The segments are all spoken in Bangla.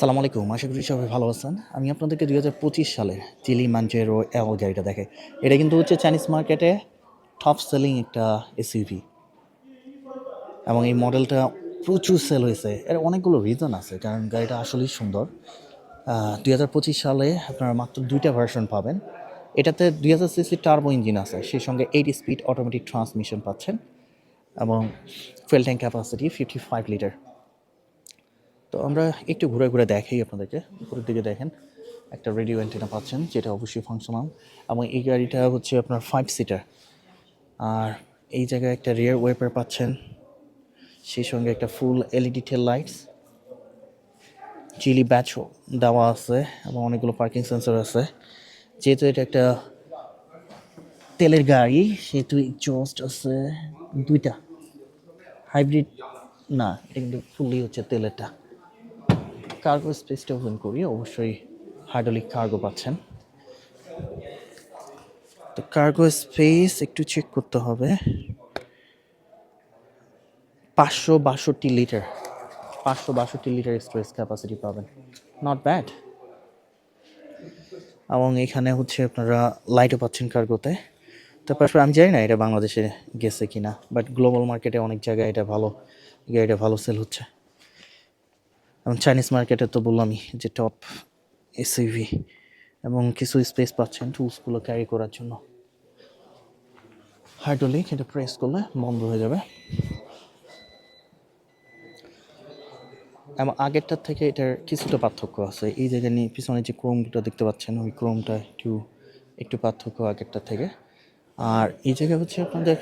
সালাম আলাইকুম। আশা করি সবাই ভালো আছেন। আমি আপনাদেরকে দুই হাজার পঁচিশ সালে চিলি মাঞ্চেরো এল গাড়িটা দেখে। এটা কিন্তু হচ্ছে চাইনিজ মার্কেটে টপ সেলিং একটা এসইভি এবং এই মডেলটা প্রচুর সেল হয়েছে। এর অনেকগুলো রিজন আছে, কারণ গাড়িটা আসলেই সুন্দর। দুই হাজার পঁচিশ সালে আপনারা মাত্র দুইটা ভার্সন পাবেন। এটাতে দুই হাজার সিসি টার্বো ইঞ্জিন আছে, সেই সঙ্গে এইট স্পিড অটোমেটিক ট্রান্সমিশন পাচ্ছেন। এবং fuel tank capacity fifty five litre তো আমরা একটু ঘুরে ঘুরে দেখাই আপনাদেরকে। উপরের দিকে দেখেন, একটা রেডিও অ্যান্টেনা পাচ্ছেন, যেটা অবশ্যই ফাংশনাল এবং এই গাড়িটা হচ্ছে আপনার ফাইভ সিটার আর এই জায়গায় একটা রিয়ার ওয়েপার পাচ্ছেন, সেই সঙ্গে একটা full LED tail lights Geely ব্যাচও দেওয়া আছে, এবং অনেকগুলো পার্কিং সেন্সর আছে। যেহেতু এটা একটা তেলের গাড়ি, সেহেতু এক্সস্ট আছে দুইটা। হাইব্রিড না, এটা কিন্তু ফুললি হচ্ছে তেলেরটা। কার্গো স্পেসটা ওপেন করি, অবশ্যই হাইড্রোলিক কার্গো পাচ্ছেন। তো কার্গো স্পেস একটু চেক করতে হবে। পাঁচশো বাষট্টি লিটার পাঁচশো বাষট্টি লিটার স্টোরেজ ক্যাপাসিটি পাবেন। নট ব্যাড এবং এখানে হচ্ছে আপনারা লাইটও পাচ্ছেন কার্গোতে তারপর আমি জানি না এটা বাংলাদেশে গেছে কিনা বাট গ্লোবাল মার্কেটে অনেক জায়গায় এটা ভালো এটা ভালো সেল হচ্ছে। এবং চাইনিজ মার্কেটে তো বললামই যে টপ এসইভি এবং কিছু স্পেস পাচ্ছেন টুলসগুলো ক্যারি করার জন্য। হাইড্রোলিক এটা প্রেস করলে বন্ধ হয়ে যাবে। এবং আগেরটার থেকে এটার কিছুটা পার্থক্য আছে। এই জায়গায় নিয়ে পিছনে যে ক্রোমটা দেখতে পাচ্ছেন, ওই ক্রোমটা একটু একটু পার্থক্য আগেরটার থেকে। আর এই জায়গায় হচ্ছে আপনাদের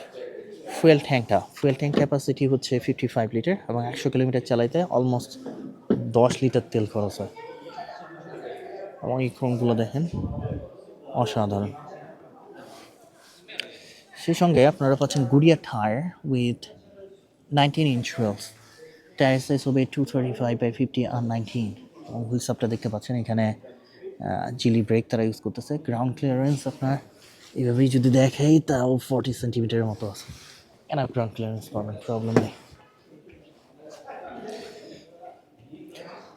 ফুয়েল ট্যাঙ্কটা ফুয়েল ট্যাঙ্ক ক্যাপাসিটি হচ্ছে ফিফটি ফাইভ লিটার এবং একশো কিলোমিটার চালাইতে অলমোস্ট দশ লিটার তেল খরচ হয়। এবং এই ক্রমগুলো দেখেন, অসাধারণ। সেই সঙ্গে আপনারা পাচ্ছেন গুড়িয়া tyre with nineteen inch wheels tyre size হবে two thirty five by fifty R nineteen এবং হুইলসাপটা দেখতে পাচ্ছেন, এখানে জিলি ব্রেক তারা ইউজ করতেছে। গ্রাউন্ড ক্লিয়ারেন্স আপনার এইভাবেই যদি দেখাই, তাও ফর্টি সেন্টিমিটারের মতো আছে। এনাফ গ্রাউন্ড ক্লিয়ারেন্স পাবেন? প্রবলেম নেই।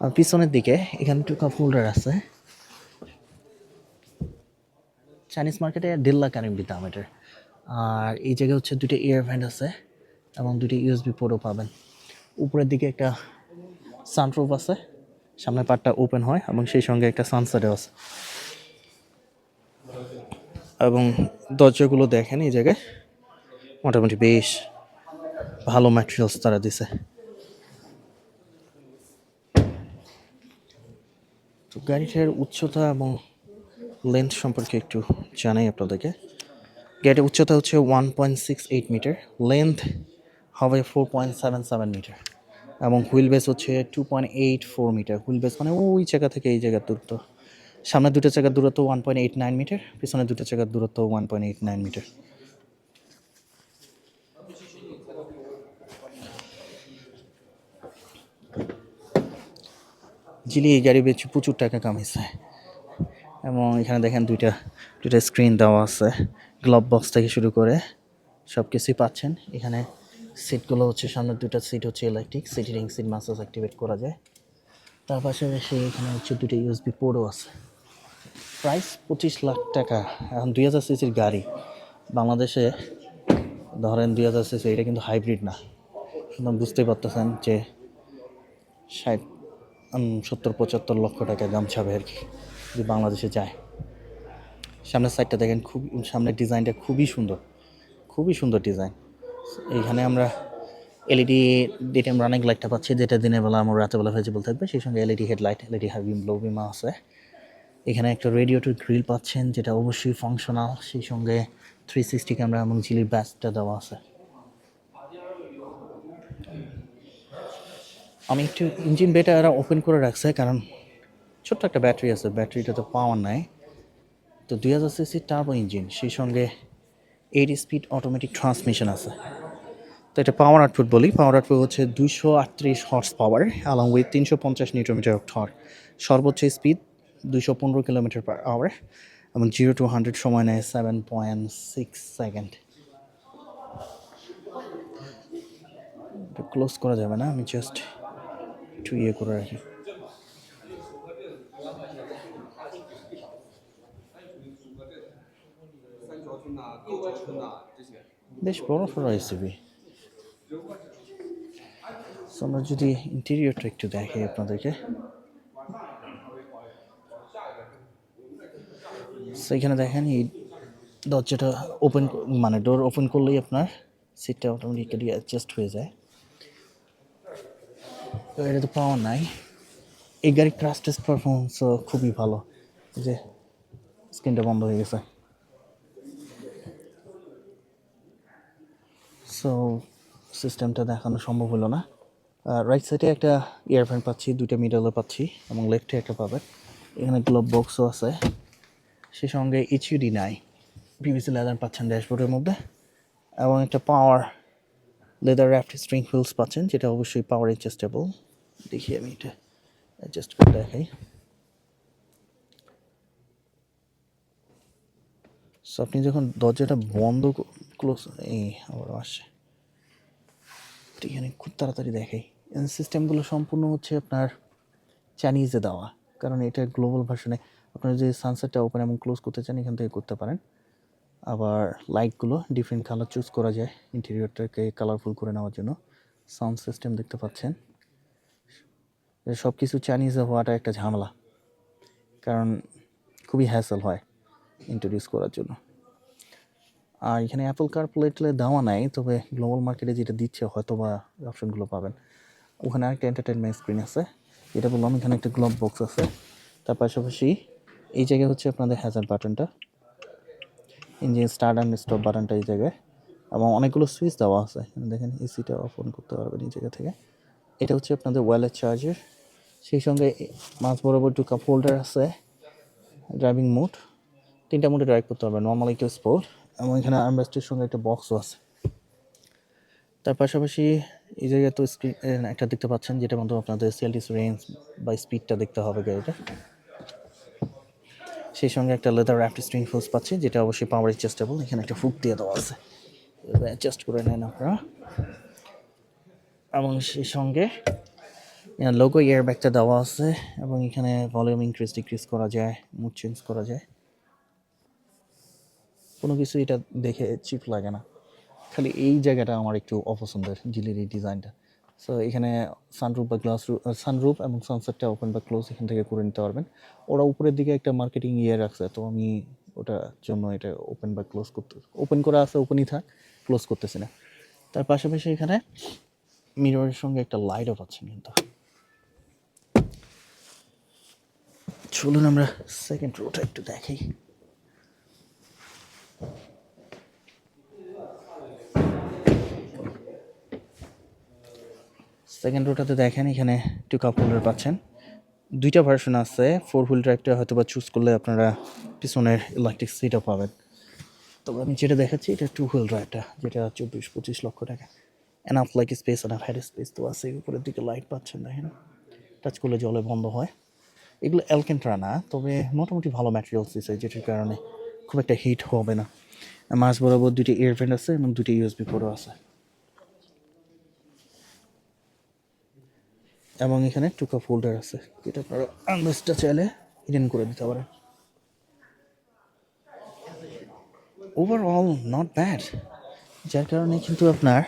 পিছনের দিকে এখানে একটু কাপ হোল্ডার আছে। চাইনিজ মার্কেটে দেড় লাখ আরএমবি দাম এটার। আর এই জায়গায় হচ্ছে দুটো এয়ার ভ্যান্ড আছে এবং দুটি ইউএসবি পোর্টও পাবেন। উপরের দিকে একটা সানরুফ আছে, সামনের পার্টটা ওপেন হয় এবং সেই সঙ্গে একটা সানসেটও আছে। এবং দরজাগুলো দেখেন এই জায়গায়। মোটামুটি বেশ ভালো ম্যাটেরিয়ালস তারা দিছে। তো গাড়িটার উচ্চতা এবং লেন্থ সম্পর্কে একটু জানাই আপনাদেরকে। গাড়িটার উচ্চতা হচ্ছে one point six eight metre length হবে four point seven seven metre এবং হুইল বেস হচ্ছে two point eight four metre wheel base মানে ওই জায়গা থেকে এই জায়গার দূরত্ব। সামনে দুটো জায়গার দূরত্ব one point eight nine metre পিছনে দুটো জায়গার দূরত্ব one point eight nine metre Geely এই গাড়ি বেচে প্রচুর টাকা কামিয়েছে এবং এখানে দেখেন দুইটা দুইটা স্ক্রিন দেওয়া আছে গ্লাভ বক্স থেকে শুরু করে সব কিছুই পাচ্ছেন। এখানে সিটগুলো হচ্ছে সামনের দুইটা সিট হচ্ছে electric seating seat massage activate করা যায়। তার পাশাপাশি এখানে হচ্ছে দুটো ইউএসবি পোর্টও আছে। প্রাইস পঁচিশ লাখ টাকা। এখন দুই হাজার সিসির গাড়ি। বাংলাদেশে ধরেন দুই হাজার সিসি এটা কিন্তু হাইব্রিড না। বুঝতেই পারতেছেন যে ষাট সত্তর, পঁচাত্তর লক্ষ টাকা দাম ছাবে আর কি, যদি বাংলাদেশে যায়। সামনের সাইডটা দেখেন খুব সামনের ডিজাইনটা খুবই সুন্দর খুবই সুন্দর ডিজাইন এইখানে আমরা এলইডি ডিটেম রানিং লাইটটা পাচ্ছি, যেটা দিনের বেলা আমার রাতের বেলা ভেজিবল থাকবে, সেই সঙ্গে LED headlight LED high beam low বিমা আছে। এখানে একটা রেডিওটর গ্রিল পাচ্ছেন, যেটা অবশ্যই ফাংশনাল সেই সঙ্গে থ্রি সিক্সটি ক্যামেরা এবং জিলির ব্যাসটা দেওয়া আছে। আমি একটু ইঞ্জিন বেটা এরা ওপেন করে রাখছে, কারণ ছোট্ট একটা ব্যাটারি আছে, ব্যাটারিটা তো পাওয়ার নাই। তো দুই হাজার সিসি টার্বো ইঞ্জিন সেই সঙ্গে এইট স্পিড অটোমেটিক ট্রান্সমিশন আছে। তো এটা পাওয়ার আউটপুট বলি পাওয়ার আউটপুট হচ্ছে দুইশো আটত্রিশ হর্স পাওয়ার অ্যালং উইথ তিনশো পঞ্চাশ নিউটোমিটার অফ থর সর্বোচ্চ স্পিড দুইশো পনেরো কিলোমিটার পার আওয়ার এবং জিরো টু হান্ড্রেড সময় নেয় seven point six second close করা যাবে না, আমি জাস্ট একটু ইয়ে করে রাখি। বেশ বড় সড়ো রেসিপি আমরা যদি ইন্টেরিয়রটা একটু দেখে আপনাদেরকে। এখানে দেখেন, এই দরজাটা ওপেন মানে ডোর ওপেন করলেই আপনার সিটটা অটোমেটিক্যালি অ্যাডজাস্ট হয়ে যায়। তো এটা তো পাওয়ার নাই। এই গাড়ির ক্রাশ টেস্ট পারফরমেন্স খুবই ভালো। যে স্ক্রিনটা বন্ধ হয়ে গেছে। সো সিস্টেমটা দেখানো সম্ভব হলো না। রাইট সাইডে একটা ইয়ারফোন পাচ্ছি, দুইটা মিডলে পাচ্ছি, এবং লেফটে একটা পাবেন এখানে গ্লোভ বক্সও আছে। সে সঙ্গে এইচইউডি নাই। পিভিসি লেদার পাচ্ছেন ড্যাশবোর্ডের মধ্যে। এবং একটা power leather wrapped steering wheels পাচ্ছেন যেটা অবশ্যই পাওয়ার অ্যাডজাস্টেবল দেখি আমি এটা অ্যাডজাস্ট করে দেখাই। সো আপনি যখন দরজাটা বন্ধ ক্লোজ এই আবার আসছে। এখানে খুব তাড়াতাড়ি দেখাই। সিস্টেমগুলো সম্পূর্ণ হচ্ছে আপনার চাইনিজে দেওয়া। কারণ এটা গ্লোবাল ভার্সনে আপনারা যদি সানসেটটা ওপেন এবং ক্লোজ করতে চান, এখান থেকে করতে পারেন। আবার লাইটগুলো ডিফারেন্ট কালার চুজ করা যায় ইন্টেরিয়রটাকে কালারফুল করে নেওয়ার জন্য। সাউন্ড সিস্টেম দেখতে পাচ্ছেন। সব কিছু চাইনিজে হওয়াটা একটা ঝামেলা, কারণ খুবই হ্যাসেল হয় ইন্ট্রোডিউস করার জন্য। আর এখানে অ্যাপল কার প্লেটলে দেওয়া নাই, তবে গ্লোবাল মার্কেটে যেটা দিচ্ছে হয়তো বা অপশনগুলো পাবেন। ওখানে একটা এন্টারটেনমেন্ট স্ক্রিন আছে, যেটা বললাম এখানে একটা গ্লোভ বক্স আছে। তার পাশাপাশি এই জায়গায় হচ্ছে আপনাদের হ্যাজার বাটনটা ইঞ্জিন স্টার্ট অ্যান্ড স্টপ বাটনটা এই জায়গায়। এবং অনেকগুলো সুইচ দেওয়া আছে। দেখেন এসিটা অন করতে পারবেন এই জায়গা থেকে। এটা হচ্ছে আপনাদের ওয়ালেট চার্জার সেই সঙ্গে মাঝ বরাবর একটু কাপ হোল্ডার আছে ড্রাইভিং মোড তিনটা মোডে ড্রাইভ করতে পারবেন নর্মাল একটু স্পোর্ট এবং এখানে আর্মরেস্টের সঙ্গে একটা বক্সও আছে। তার পাশাপাশি এই জায়গায় তো স্ক্রিন একটা দেখতে পাচ্ছেন যেটা মধ্যে আপনাদের সিএলটিস রেঞ্জ বা স্পিডটা দেখতে হবে গাড়িটা সেই সঙ্গে একটা লেদার র্যাপড স্ট্রিং ফোর্স পাচ্ছি, যেটা অবশ্যই পাওয়ার অ্যাডজাস্টেবল এখানে একটা ফুক দিয়ে দেওয়া আছে। অ্যাডজাস্ট করে নেন আপনারা। এবং সেই সঙ্গে লোগো ইয়ার ব্যাগটা দেওয়া আছে, এবং এখানে ভলিউম ইনক্রিজ ডিক্রিজ করা যায় মুড চেঞ্জ করা যায়। কোনো কিছু এটা দেখে চিপ লাগে না। খালি এই জায়গাটা আমার একটু অপছন্দের জিলির এই ডিজাইনটা সো এখানে সানরুফ বা গ্লাস সানরুফ এবং সানসেটটা ওপেন বা ক্লোজ এখান থেকে করে নিতে পারবেন। ওরা উপরের দিকে একটা মার্কেটিং ইয়ে রাখছে, তো আমি ওটার জন্য এটা ওপেন বা ক্লোজ করতে ওপেন করা আছে ওপেনই থাক ক্লোজ করতেছি না। তার পাশাপাশি এখানে মিররের সঙ্গে একটা লাইটও পাচ্ছেন কিন্তু। চলুন আমরা সেকেন্ড রোটা একটু দেখাই। সেকেন্ড রোটাতে দেখেন, এখানে টু কাপ হোল্ডার পাচ্ছেন। দুইটা ভার্সন আছে ফোর হুইল ড্রাইভটা হয়তো বা চুজ করলে আপনারা পিছনের ইলেকট্রিক সিটও পাবেন। তবে আমি যেটা দেখাচ্ছি, এটা টু হুইল ড্রাইভটা যেটা চব্বিশ, পঁচিশ লক্ষ টাকা। Enough like space enough head space তো আছে, উপরের দিকে লাইট পাচ্ছেন, দেখেন। টাচ করলে জলে বন্ধ হয়। এগুলো অ্যালকেন্ট্রা না, তবে মোটামুটি ভালো ম্যাটেরিয়ালস দিচ্ছে যেটার কারণে খুব একটা হিট হবে না। মাছ বরাবর দুটি এয়ারভেন্ট আছে এবং দুটি ইউএসবি পোর্টও আছে। এবং এখানে টুকা ফোল্ডার আছে। যেটা আপনারা আনলেসটা চাইলে হিডেন করে দিতে পারেন। ওভারঅল নট ব্যাড যার কারণে কিন্তু আপনার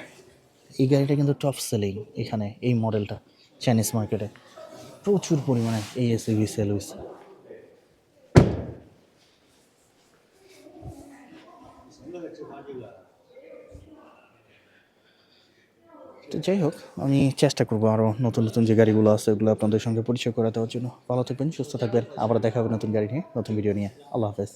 এই গাড়িটা কিন্তু টপ সেলিং এখানে, এই মডেলটা চাইনিজ মার্কেটে প্রচুর পরিমাণে এই এসইভি সেল হয়েছে। তো যাই হোক, আমি চেষ্টা করব আরও নতুন নতুন যে গাড়িগুলো আছে ওগুলো আপনাদের সঙ্গে পরিচয় করে দেওয়ার জন্য। ভালো থাকবেন, সুস্থ থাকবেন। আবার দেখা হবে নতুন গাড়ি নিয়ে, নতুন ভিডিও নিয়ে। আল্লাহ হাফেজ।